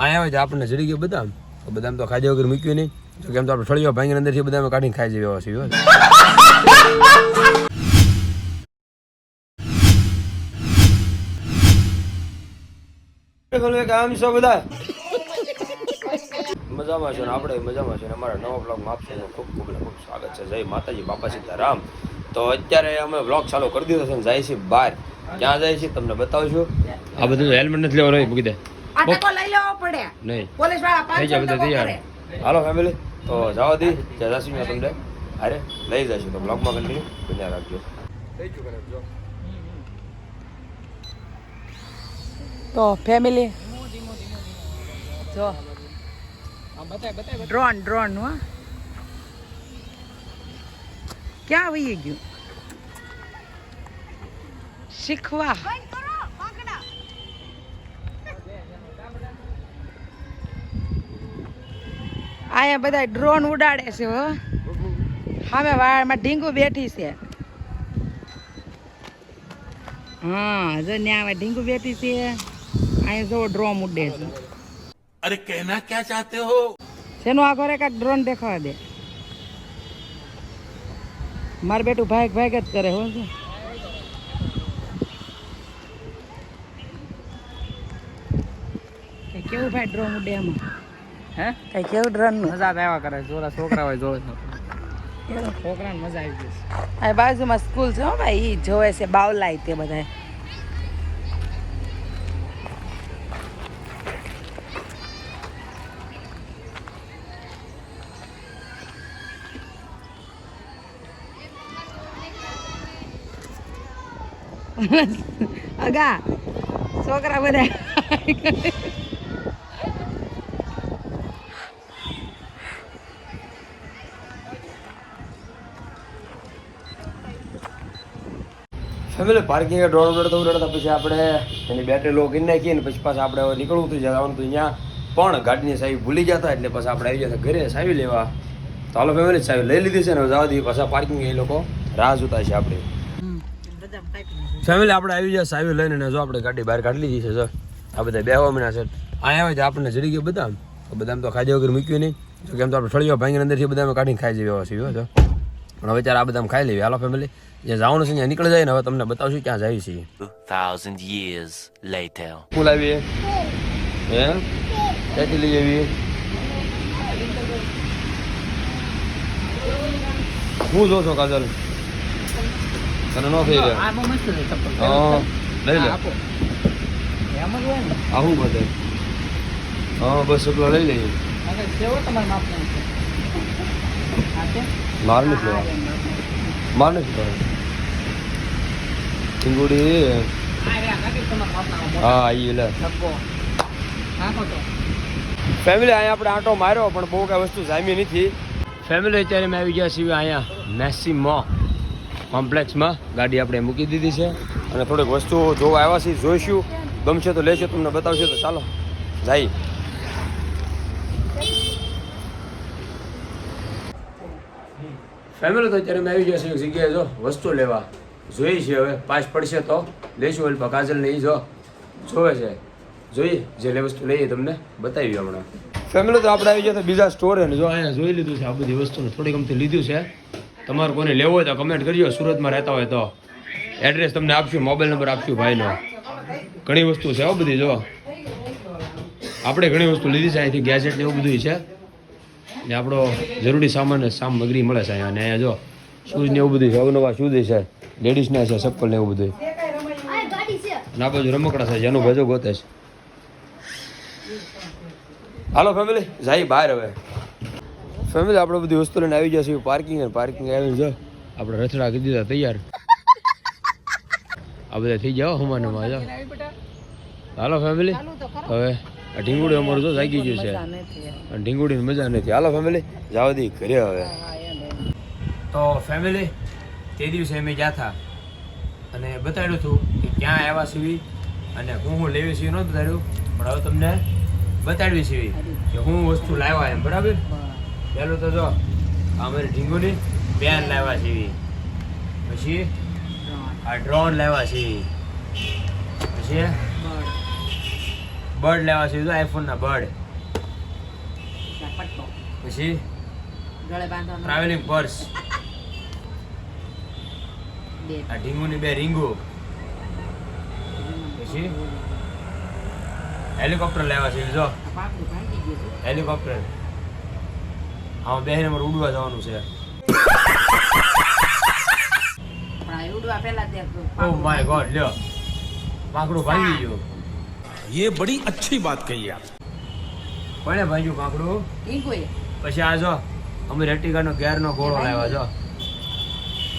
અહીંયા છે આપણને ચડી ગયો બદામ. તો બદામ તો ખાધા વગર મૂક્યું નહીં. તો કેમ તો આપણે ફળીઓ ભાંગીને અંદરથી બદામ કાઢીને ખાઈ જઈએ છીએ કામ છો બધા મજામાં છે ને આપણે? મજામાં છે ને? અમારા નવા બ્લોગમાં આપશે ખૂબ ખૂબ ખૂબ સ્વાગત છે. જય માતાજી, બાપા સીતારામ. તો અત્યારે અમે બ્લોગ ચાલુ કરી દીધો છે જાય છે બહાર. ક્યાં જાય છે, તમને બતાવશું આ બધું હેલ્મેટ નથી લેવાનું મૂકી દે. આ ટકો લઈ લેવો પડે. નહીં. પોલીસવાળા થઈ બધા તૈયાર. હાલો ફેમિલી તો જવા દી. જય જશું તમને. અરે લઈ જશું. તો બ્લોગમાં કન્ટિન્યુ બન્યા રાખજો. થઈ ચૂકે જો. તો ફેમિલી જો ડ્રોન ડ્રોન હો. ક્યાં વહી ગયું? શીખવા. અહીંયા બધા ડ્રોન ઉડાડે છે હો. વાળમાં ઢીંગુ બેઠી છે. હા જો ન્યા ઢીંગુ બેઠી છે અહીંયા જો ડ્રોન ઉડે છે. અરે કહેના ક્યાં ચાહતે હો? શેનું આ ઘરે કાંઈક ડ્રોન દેખાવા દે? મારું બેટું ભાઈ ભાઈ જ કરે હો શું કેવું ભાઈ ડ્રોન ઉડે એમાં? હે? કઈ કેવું ડ્રન મજા આવ્યા કરે જોરા છોકરા હોય જોવે છોકરાને મજા આવી જશે આ બાજુમાં સ્કૂલ છે હો ભાઈ એ જોવે છે બાવલાય તે બધાય. અગા છોકરા બધા. ફેમિલી પાર્કિંગ ડ્રોન ઉડાડતા ઉડાડતા, પછી આપણે એની બેટરી લો કરી નાખીએ ને પછી પાછા આપણે નીકળવું હતું જવાનું હતું અહીંયા. પણ ગાડીની સાવી ભૂલી જતા એટલે પછી આપણે આવી જતા ઘરે, સાવી લેવા. તો હાલો ફેમિલી સાવી લઈ લીધી છે ને જવા દઈએ પાછા પાર્કિંગ એ લોકો રાહ જોતા છે આપણે. ફેમિલી આપણે આવી જાય સાવી લઈને જો આપણે ગાડી બહાર કાઢી લીધી છે સર આ બધા બેહવા મહિના છે. અહીંયા આવે છે આપણને જડી ગયો તો બદામ તો ખાધા વગર મૂક્યું નહીં. જો કેમ તો આપણે ફળીઓ ભાંગીને અંદરથી બદામ કાઢીને ખાઈ જઈએ એવા સિવ્યો હો, જો. પણ હવે ત્યારે આ બધા ખાઈ લેવી. હાલો ફેમિલી જે જવાનું છે ત્યાં નીકળી જાય ને હવે તમને બતાવશું ક્યાં જાય છે. થાઉઝન્ડ યર્સ લેટર ફૂલ આવીએ હે? ક્યાંથી લઈ આવીએ? હું જો છો કાજલ? તને ન થઈ રહ્યા આ બહુ છે ચપ્પલ. હા લઈ લે. આપો. એમ જ હોય ને. આ બધે. હા બસ એટલો લઈ લઈએ. તમારે આ છે? માર નથી લેવા. માર નથી ચીંગુડી હા આવી. લે. ફેમિલી અહીંયા આપણે આંટો માર્યો પણ બહુ કાંઈ વસ્તુ જામી નથી. ફેમિલી અત્યારે મેં આવી ગયા છીએ અહીંયા મેસીમો કોમ્પ્લેક્સમાં. ગાડી આપણે મૂકી દીધી છે. અને થોડીક વસ્તુઓ જોવા આવ્યા છીએ જોઈશું. ગમશે તો લેશે તમને બતાવશે તો ચાલો. જાય. ફેમિલી તો અત્યારે મેં આવી જશે એક જગ્યાએ જો વસ્તુ લેવા. જોઈ છે હવે પાસ પડશે તો. લઈશું અલ્પા કાજલ નહીં એ જો. જોવે છે. જોઈએ જે લે વસ્તુ લઈએ તમને બતાવી હમણાં. ફેમિલી તો આપણે આવી તો બીજા સ્ટોરે જો. અહીંયા જોઈ લીધું છે આ બધી વસ્તુને થોડી ગમતી લીધું છે. તમારે કોને લેવો હોય તો કમેન્ટ કરજો સુરતમાં રહેતા હોય તો. એડ્રેસ તમને આપશું મોબાઈલ નંબર આપશું ભાઈનો. ઘણી વસ્તુ છે હો બધી જો. આપણે ઘણી વસ્તુ લીધી છે અહીંથી ગેજેટ ને એવું બધું છે. ને આપણો જરૂરી સામાન સામગ્રી મળે છે અહીંયા. અને અહીંયા જો શૂઝ ને એવું બધું છે અવનવા શૂઝ છે લેડીઝના છે ચપ્પલ ને એવું બધું. ના બાજુ રમકડા છે જેનું ભજો ગોતે છે. હાલો ફેમિલી જાય બહાર હવે. ફેમિલી આપણે બધી વસ્તુ લઈને આવી જશે પાર્કિંગ અને પાર્કિંગ આવીને જો આપણે રથડા કરી દીધા તૈયાર. આ બધા થઈ જાઓ હમાનમાં જાઓ હાલો ફેમિલી હવે આ ઢીંગુડી અમારું તો જાગી ગયું છે. અને ઢીંગુડીની મજા નથી. હાલો ફેમિલી જાવ દી ઘરે હવે. તો ફેમિલી તે દિવસે અમે ગયા હતા અને બતાડ્યું હતું કે ક્યાં આવ્યા સીવી અને હું હું લેવી સીવી નહોતું બતાડ્યું પણ હવે તમને બતાડવી સીવી કે હું વસ્તુ લાવ્યા એમ બરાબર? પહેલું તો જો આ અમારી ઢીંગુડી પેન લાવ્યા સીવી પછી આ ડ્રોન લાવ્યા સીવી પછી બર્ડ લેવા છે તો આઈફોન ના બર્ડ પછી? ટ્રાવેલિંગ પર્સ બે. આ ઢીંગુની બે રીંગો. પછી? હેલિકોપ્ટર લેવા છે જો. હેલિકોપ્ટર આમાં બે નંબર ઉડવા જવાનું છે. ઓ માય ગોડ લ્યો. પાંકડું ભાંગી ગયું. ये बड़ी अच्छी बात कही आप કોણે ભાંગ્યું પાંકડું ગયું. ઈંગોએ. પછી આ જો અમે રેટિકાનો ગેરનો ગોળો લાવ્યા જો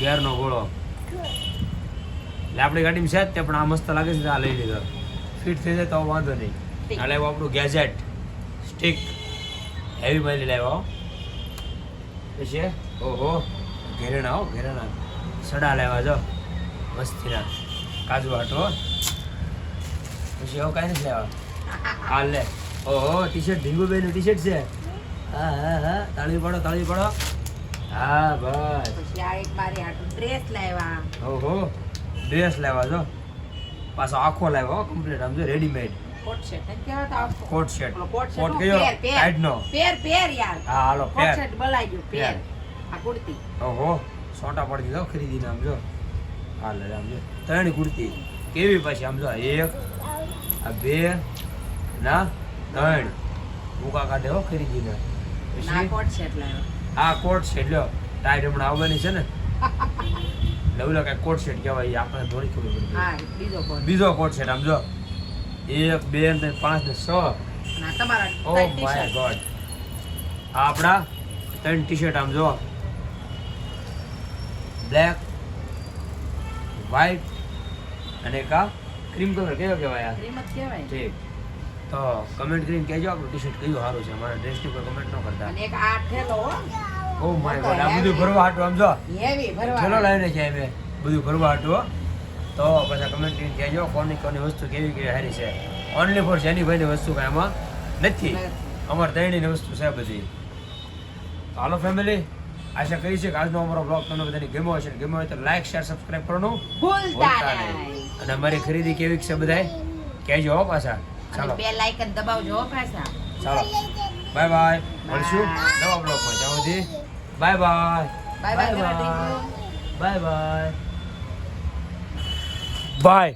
ગેરનો ગોળો એટલે આપણી ગાડીમાં છે જ તે પણ આ મસ્ત લાગે છે તો આ લઈ લીધો ફિટ થઈ જાય તો વાંધો નહીં આ લાવ્યો આપણું ગેજેટ સ્ટિક હેવી માઇલી લાવ્યો પછી ઓહો ઘેરણા હો ઘેરણા સડા લાવ્યા જો મસ્તીના કાજુ હાટો પછી એવું કાંઈ નથી લાવ્યા હાલ લે. ઓહો ટી શર્ટ ઢીંગુભાઈનું ટી શર્ટ છે. હા હા હા. તાળી પડો તાળી પડો. હા બસ. પછી આ એક મારી હાટુ ડ્રેસ લાવ્યા. ઓહો ડ્રેસ લાવ્યા જો પાછો આખો લાવ્યો કમ્પ્લીટ આમ જો readymade coat shirt coat set coat નો કયો? Pair, pair. No. Pair pair યાર. હા હાલો પેર. સેટ બલાઈ ગયું પેર. આ કુર્તી. ઓહો સોટા પડી દીધો ખરીદીને આમ જો. આમ જો. ત્રણ કુર્તી. કેવી પછી આમ જો એક આ બે ના ત્રણ. મૂકા કાઢે હો ખરીદીને. ના પછી? કોટ છે એટલે. આ કોટ સેટ લ્યો. ટાઈટ હમણાં આવવાની છે ને. લવલો કઈ કોટ સેટ કહેવાય આપણે થોડી ખબર પડી હા બીજો કોટ. બીજો કોટ સેટ આમ જો. એક બે ને પાંચ ને છ. ઓ આ માય. ગોડ આ આપણા ત્રણ ટી શર્ટ આમ જો. બ્લેક વ્હાઈટ અને એક આ ક્રીમ કલર કયો કહેવાય આ? Cream જ કહેવાય. ઠીક. તો કમેન્ટ કરીને કહેજો આપણું ટી શર્ટ કયું સારું છે. અમારા ડ્રેસની ઉપર કમેન્ટ ન કરતા. અને એક આ થેલો ઓ માય ગોડ આ બધું ભરવા હાટું આમ જો. હેવી ભરવા. થેલો લાવીને છે મેં બધું ભરવા હાટું તો પછી કમેન્ટ કરીને કહેજો કોની કોની વસ્તુ કેવી કેવી સારી છે. ઓનલી ફોર જેનીભાઈની વસ્તુ કાંઈ આમાં નથી. અમારે ત્રણેયની વસ્તુ છે બધી. હાલો ફેમિલી આશા કરી છે કે આજનો અમારો બ્લોગ તમને બધાને ગમ્યો હશે. ગમ્યો હોય તો લાઈક શેર સબસ્ક્રાઇબ કરવાનું ભૂલતા નહીં. અને અમારી ખરીદી કેવી છે બધાય? કહેજો હો પાછા. ચાલો. બે લાઇકન દબાવજો હો પાછા. ચાલો. બાય બાય મળશું નવા બ્લોગમાં ત્યાં સુધી bye bye bye bye bye bye bye